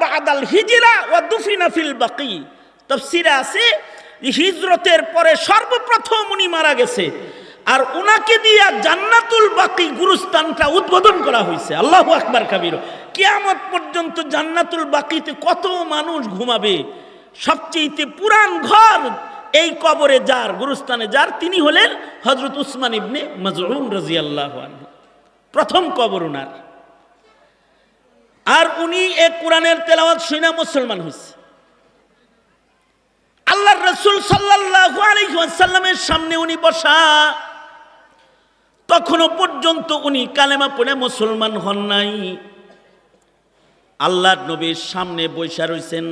বাদাল হিজরা ও দুফিনা feel বাকি। তফসিরে আছে, হিজরতের পরে সর্বপ্রথম উনি মারা গেছে। আর উনাকে দিয়া জান্নাতুল বাকি গুরুস্থানটা উদ্বোধন করা হয়েছে। আল্লাহ আকবার কাবির। কিয়ামত পর্যন্ত জান্নাতুল বাকিতে কত মানুষ ঘুমাবে? সবচেয়ে পুরান ঘর এই কবরে যার গুরুস্থানে যার, তিনি হলেন হজরত উসমান ইবনে মজরুম রাজি আল্লাহ প্রথম কবর উনার। আর উনি এ কোরআনের তেলাওয়াত শুনে মুসলমান হয়েছে। আল্লাহ রসুল আলাইহি সামনে উনি বসা, তখনও পর্যন্ত উনি কালেমা পড়ে মুসলমান হন নাই। আল্লাহর নবীর সামনে বৈশা রইছেন।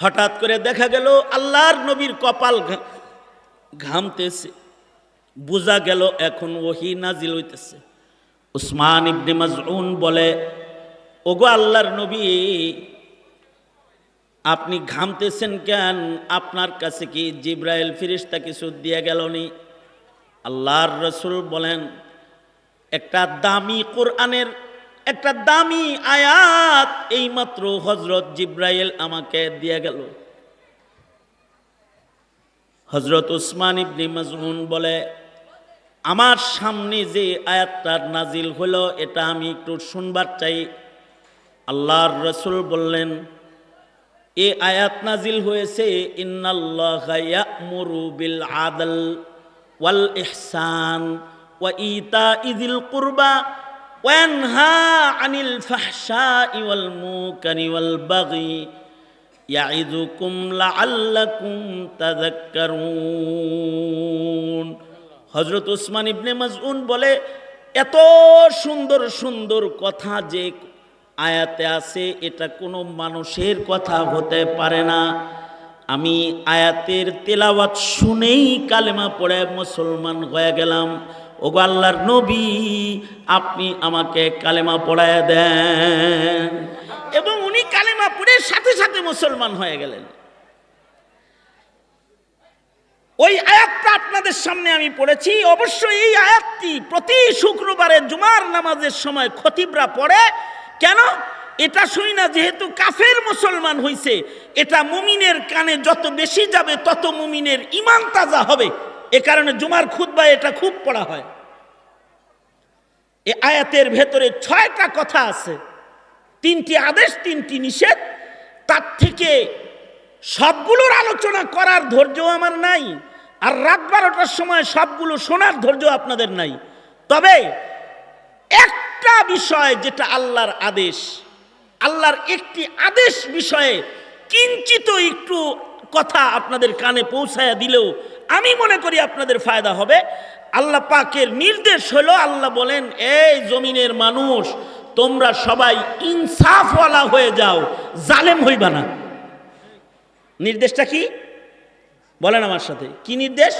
হঠাৎ করে দেখা গেল, আল্লাহর নবীর কপাল ঘামতেছে। বোঝা গেল এখন ওহি নাজিল হইতেছে। উসমান ইবনে মাজউন বলে ওগো আল্লাহর নবী, আপনি ঘামতেছেন কেন? আপনার কাছে কি জিব্রাইল ফিরিস্তা কিছু দিয়ে গেল নি? আল্লাহর রসুল বলেন, একটা দামি কোরআনের, একটা দামি আয়াত এইমাত্র হজরত জিব্রাইল আমাকে দিয়ে গেল। হজরত উসমান ইবনি মাজহুন বলে, আমার সামনে যে আয়াতটা নাজিল হলো, এটা আমি একটু শুনবার চাই। আল্লাহর রসুল বললেন, এ আয়াত নাজিল হয়েছে বিল আদল ওয়াল ইহসান ওয়া ইতা ইদিল কুরবা ফাহশাই ওয়াল মুনকারি ওয়াল বাগি। ইয়াইদুকুম লাআল্লাকুম তাযাক্কারুন। হযরত উসমান ইবনে মাজউন বলে, এত সুন্দর সুন্দর কথা যে আয়াতে আছে, এটা কোনো মানুষের কথা হতে পারে না। আমি আয়াতের তেলাওয়াত শুনেই কালেমা পড়ে মুসলমান হয়ে গেলাম। ও আল্লাহর নবী, আপনি আমাকে কালেমা পড়ায় দেন। এবং উনি কালেমা পড়ে সাথে সাথে মুসলমান হয়ে গেলেন। ওই আয়াতটা আপনাদের সামনে আমি পড়েছি। অবশ্যই এই আয়াতটি প্রতি শুক্রবারে জুমার নামাজের সময় খতিবরা পড়ে। কেন? এটা শুই না, যেহেতু কাফের মুসলমান হইছে, এটা মুমিনের কানে যত বেশি যাবে, তত মুমিনের ইমান তাজা হবে। এ কারণে জুমার খুতবা এটা খুব পড়া হয়। এ আয়াতের ভেতরে ছয়টা কথা আছে। তিনটি আদেশ, তিনটি নিষেধ। তার থেকে সবগুলোর আলোচনা করার ধৈর্য আমার নাই। আর রাত বারোটার সময় সবগুলো শোনার ধৈর্য আপনাদের নাই। তবে একটা বিষয় যেটা আল্লাহর আদেশ, আল্লাহর একটি আদেশ বিষয়ে কিঞ্চিত একটু কথা আপনাদের কানে পৌঁছায়া দিলেও আমি মনে করি আপনাদের ফায়দা হবে। আল্লাহ পাকের নির্দেশ হলো, আল্লাহ বলেন, এই জমিনের মানুষ, তোমরা সবাই ইনসাফওয়ালা হয়ে যাও, জালেম হইবা না। নির্দেশটা কি? বলেন আমার সাথে, কি নির্দেশ?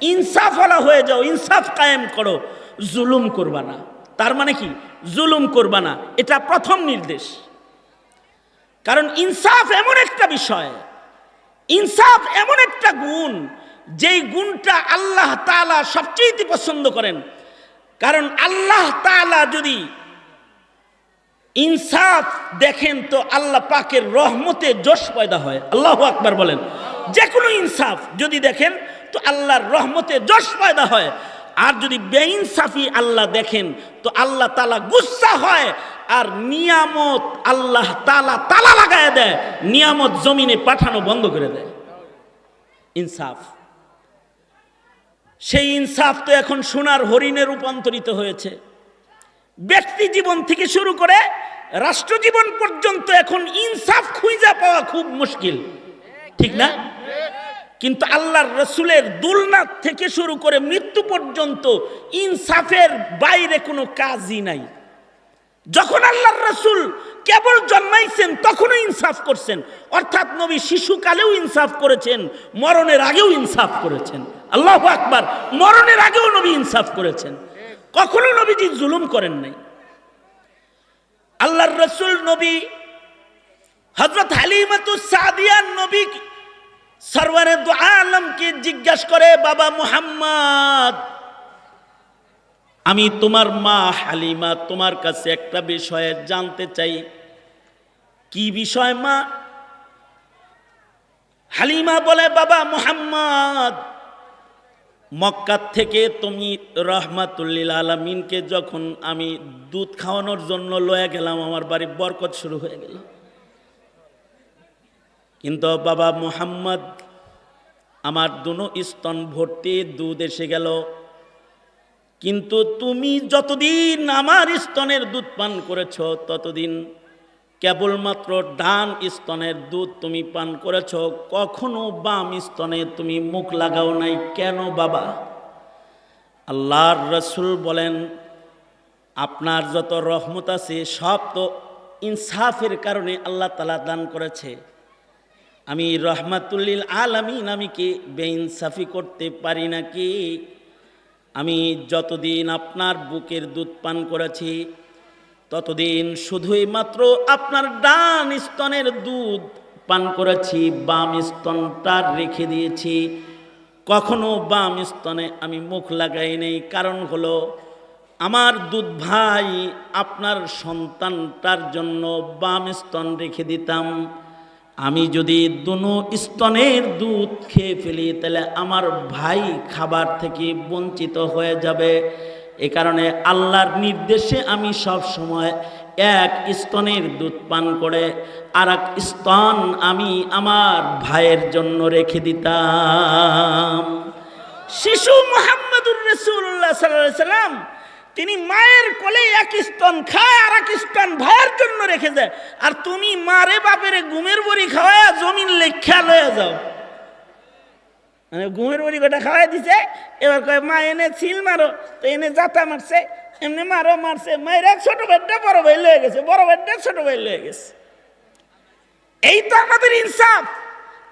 ইনসাফওয়ালা হয়ে যাও, ইনসাফ কায়েম করো, জুলুম করবা না। তার মানে কি? জুলুম করবা না। এটা প্রথম নির্দেশ। কারণ ইনসাফ এমন একটা বিষয়, ইনসাফ এমন একটা গুণ, যেই গুণটা আল্লাহ তালা সবচেয়ে পছন্দ করেন। কারণ আল্লাহ তালা যদি ইনসাফ দেখেন, তো আল্লাহ পাকের রহমতে জোশ পয়দা হয়। আল্লাহ আকবার বলেন। যে কোনো ইনসাফ যদি দেখেন, তো আল্লাহর রহমতে জোশ পয়দা হয়। আর যদি বেইনসাফি আল্লাহ দেখেন, তো আল্লাহ তালা গুসা হয়। আর নিয়ামত আল্লাহ তালা তালা লাগায় দেয়, নিয়ামত জমিনে পাঠানো বন্ধ করে দেয়। ইনসাফ। সেই ইনসাফ তো এখন সোনার হরিণে রূপান্তরিত হয়েছে। ব্যক্তি জীবন থেকে শুরু করে রাষ্ট্র জীবন পর্যন্ত এখন ইনসাফ খুঁজা পাওয়া খুব মুশকিল। ঠিক না? কিন্তু আল্লাহর রসুলের দুলনাথ থেকে শুরু করে মৃত্যু পর্যন্ত ইনসাফের বাইরে কোনো কাজই নাই। যখন আল্লাহর রসুল কেবল জন্মাইছেন, তখনও ইনসাফ করছেন। অর্থাৎ নবী শিশুকালেও ইনসাফ করেছেন, মরণের আগেও ইনসাফ করেছেন। আল্লাহ আকবার, মরণের আগেও নবী ইনসাফ করেছেন। কখনো নবীজি জুলুম করেন নাই। আল্লাহর রসুল নবী হজরত হালিমাতুস সাদিয়ান নবী সরওয়ারে দু আলমকে জিজ্ঞাসা করে, বাবা মুহাম্মদ, আমি তোমার মা হালিমা, তোমার কাছে একটা বিষয়ে জানতে চাই। কি বিষয় মা? হালিমা বলে, বাবা মুহাম্মদ মক্কার থেকে তুমি রহমাতুল্লিল আলমিনকে যখন আমি দুধ খাওয়ানোর জন্য লয়ে গেলাম, আমার বাড়ি বরকত শুরু হয়ে গেল। কিন্তু বাবা মুহাম্মদ, আমার দুনো স্তন ভর্তি, দুধ এসে গেল। কিন্তু তুমি যতদিন আমার স্তনের দুধ পান করেছ, ততদিন কেবলমাত্র ডান স্তনের দুধ তুমি পান করেছ, কখনো বাম স্তনে তুমি মুখ লাগাও নাই। কেন বাবা? আল্লাহর রসুল বলেন, আপনার যত রহমত আছে, সব তো ইনসাফের কারণে আল্লাহ তালা দান করেছে। আমি রহমাতুল্লিল আলামিন, আমি কি বেইনসাফি করতে পারি নাকি? আমি যতদিন আপনার বুকের দুধ পান করেছি, ততদিন শুধুই মাত্র আপনার ডান স্তনের দুধ পান করেছি, বাম স্তনটা রেখে দিয়েছি। কখনো বাম স্তনে আমি মুখ লাগাই নেই, কারণ হলো আমার দুধ ভাই আপনার সন্তানটার জন্য বাম স্তন রেখে দিতাম। আমি যদি দুনো স্তনের দুধ খেয়ে ফেলি, তাহলে আমার ভাই খাবার থেকে বঞ্চিত হয়ে যাবে। এ কারণে আল্লাহর নির্দেশে আমি সব সময় এক স্তনের দুধ পান করে আর এক স্তন আমি আমার ভাইয়ের জন্য রেখে দিতাম। শিশু মোহাম্মদুর রসুল্লাহ সাল্লাম তিনি মায়ের কোলে এক স্তন খায় আর এক স্তন ভাইয়ের জন্য রেখে যায় আর তুমি মারে বাপেরে ঘুমের বড়ি খাওয়ায় জমিন লেখা লয়ে যাও। মানে ঘুমের বড়ি গোটা খাওয়াই দিছে, এবার কয়, মা, এনে ছিল মারো। তো এনে জাতা মারছে, এমনি মারো, মারছে। মায়ের এক ছোট ভাইটা বড় ভাই লয়ে গেছে, বড় ভাইটা ছোট ভাই লয়ে গেছে। এই তো আমাদের ইনসাফ।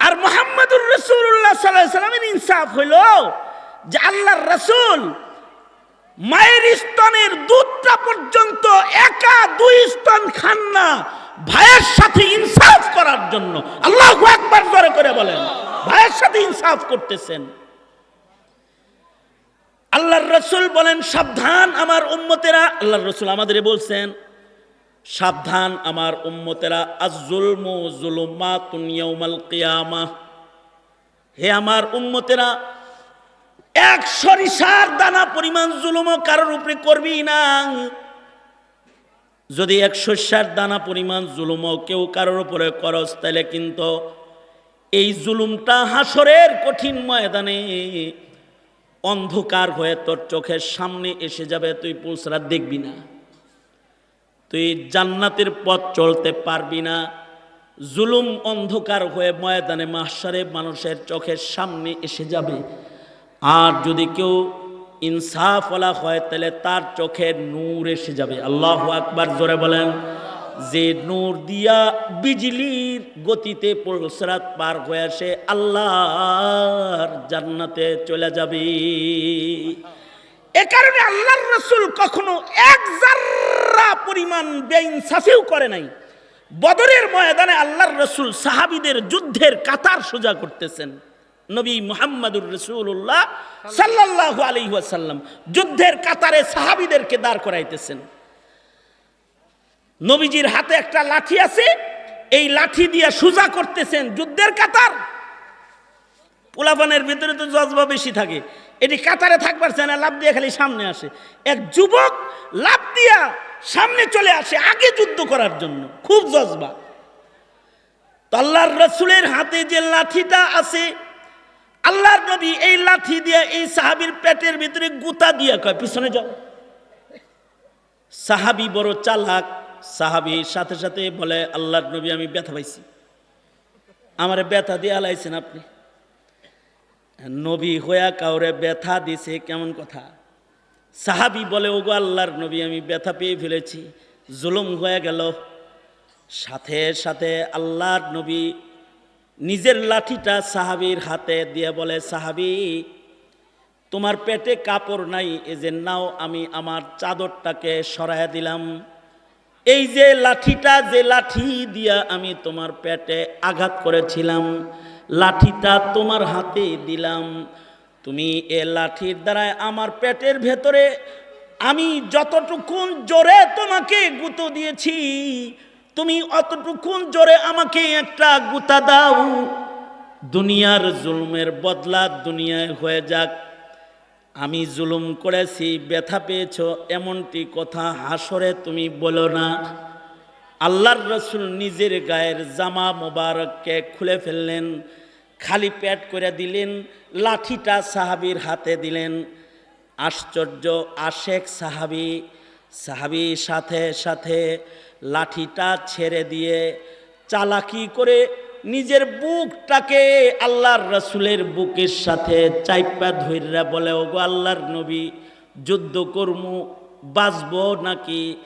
আর মোহাম্মদুর রসুল্লাহ সাল্লাহ সাল্লামের ইনসাফ হইল যে আল্লাহর রসুল মায়ের স্তনের দুধটা পর্যন্ত একা দুই স্তন খান না, ভাইয়ের সাথে ইনসাফ করার জন্য। আল্লাহ একবার জোরে করে বলেন, ভাইয়ের সাথে ইনসাফ করতেছেন। আল্লাহর রসুল বলেন, সাবধান আমার উম্মতেরা। আল্লাহর রসুল আমাদের বলছেন, সাবধান আমার উম্মতেরা। আজুলমু জুলুমাতুন ইয়াউমাল কিয়ামা। হে আমার উম্মতেরা এক সরিষার দানা পরিমাণ জুলুমও কারোর উপরে করবি না। যদি এক শস্যার দানা পরিমাণ জুলুমও কেউ কারোর উপরে করস, তাহলে কিন্তু এই জুলুমটা হাসরের কঠিন ময়দানে অন্ধকার হয়ে তোর চোখের সামনে এসে যাবে, তুই পুলসরা দেখবি না। তুই জান্নাতের পথ চলতে পারবি না। জুলুম অন্ধকার হয়ে ময়দানে মাসারে মানুষের চোখের সামনে এসে যাবে। আর যদি কেউ ইনসাফওয়ালা হয়, তাহলে তার চোখে নূর এসে যাবে। আল্লাহ আকবার জোরে বলেন। যে নূর দিয়া বিজলির গতিতে পলসরাত পার হয়ে আসে, আল্লাহর জান্নাতে চলে যাবে। এ কারণে আল্লাহর রসুল কখনো এক জাররা পরিমাণ বেইনসাফিও করে নাই। বদরের ময়দানে আল্লাহর রসুল সাহাবিদের যুদ্ধের কাতার সোজা করতেছেন। নবী মুহাম্মদুর রসুল্লাহ সাল্লাহ আলী যুদ্ধের কাতারে সাহাবিদেরকে দাঁড় করাইতেছেন। নবীজির হাতে একটা লাঠি আছে, এই লাঠি দিয়ে সোজা করতেছেন যুদ্ধের কাতার। পোলাপানের ভিতরে তো জজবা বেশি থাকে। এটি কাতারে থাকবার চায় না লাভ দিয়ে খালি সামনে আসে। এক যুবক লাভ দিয়া সামনে চলে আসে আগে যুদ্ধ করার জন্য। খুব জজবা। তো আল্লাহর রসুলের হাতে যে লাঠিটা আছে আল্লাহর নবী এই লাঠি দিয়ে এই সাহাবির পেটের ভিতরে গুতা দিয়ে কয়, পিছনে যাও। সাহাবি বড় চালাক। সাহাবি সাথে সাথে বলে, আল্লাহর নবী, আমি ব্যথা পাইছি। আমার ব্যথা দিয়ে আলাইছেন আপনি। নবী হইয়া কাউরে ব্যথা দিছে, কেমন কথা? সাহাবি বলে, ওগো আল্লাহর নবী, আমি ব্যথা পেয়ে ফেলেছি। জুলুম হয়ে গেল। সাথে সাথে আল্লাহর নবী নিজের লাঠিটা সাহাবির হাতে দিয়ে বলে, সাহাবি, তোমার পেটে কাপড় নাই, এই যে নাও, আমি আমার চাদরটাকে সরাইয়া দিলাম। এই যে লাঠিটা, যে লাঠি দিয়া আমি তোমার পেটে আঘাত করেছিলাম, লাঠিটা তোমার হাতে দিলাম। তুমি এ লাঠির দ্বারায় আমার পেটের ভেতরে আমি যতটুকুন জোরে তোমাকে গুঁতো দিয়েছি তুমি অতটুকুন জোরে আমাকে একটা গুতা দাও। দুনিয়ার জুলুমের বদলা দুনিয়ায় হয়ে যাক। আমি জুলুম করেছি, ব্যথা পেয়েছ, এমনটি কথা হাসরে তুমি বলো না। আল্লাহর রসুল নিজের গায়ের জামা মোবারককে খুলে ফেললেন, খালি প্যাট করে দিলেন, লাঠিটা সাহাবির হাতে দিলেন। আশ্চর্য আশেক সাহাবি সাহাবি সাথে সাথে লাঠিটা ছেড়ে দিয়ে চালাকি করে নিজের বুকটাকে আল্লাহর রসুলের বুকের সাথে চাইপা ধৈর্যা বলে, ওগো আল্লাহর নবী, যুদ্ধ কর্মু, বাঁচবো নাকি?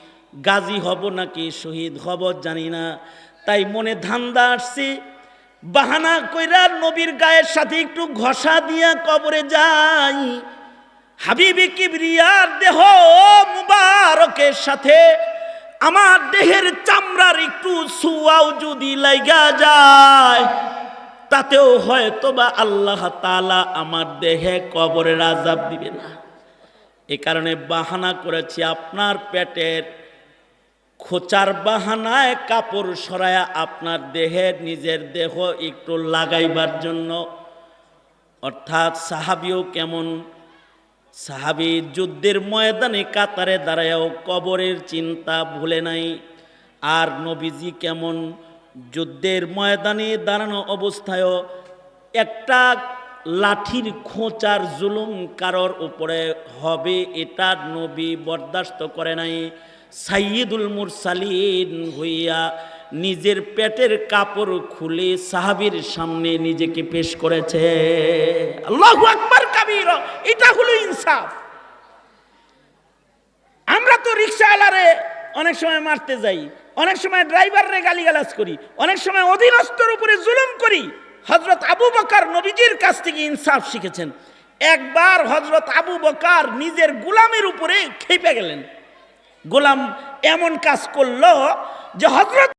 গাজী হব নাকি? শহীদ হব, জানি না। তাই মনে ধান্দা আসছি। বাহানা কইরা নবীর গায়ের সাথে একটু ঘষা দিয়া কবরে যাই। হাবিবি কিবরিয়ার দেহ মুবারকের সাথে আমার দেহের চামড়ার একটু সুয়াও যদি লাইগা যায়, তাতেও হয়তো বা আল্লাহ তালা আমার দেহে কবরের আজাব দিবে না। এ কারণে বাহানা করেছি আপনার পেটের খোঁচার বাহানায় কাপড় সরায়া আপনার দেহে নিজের দেহ একটু লাগাইবার জন্য। অর্থাৎ সাহাবিও কেমন সাহাবি যুদ্ধের ময়দানে কাতারে দাঁড়ায়ও কবরের চিন্তা ভুলে নাই। আর নবীজি কেমন যুদ্ধের ময়দানে দাঁড়ানো অবস্থায়ও একটা লাঠির খোঁচার জুলুম কারোর উপরে হবে এটা নবী বরদাস্ত করে নাই। সাইয়দুল মুরসালিন হইয়া নিজের পেটের কাপড় খুলে সাহাবীর সামনে নিজেকে পেশ করেছে। এটা হলো ইনসাফ। আমরা তো রিক্সাওয়ালারে অনেক সময় মারতে যাই, অনেক সময় ড্রাইভাররে গালিগালাজ করি, অনেক সময় অধীনস্থর উপরে জুলুম করি। হজরত আবু বকার নবীজির কাছ থেকে ইনসাফ শিখেছেন। একবার হজরত আবু বকার নিজের গোলামের উপরে খেপে গেলেন। গোলাম এমন কাজ করল যে হজরত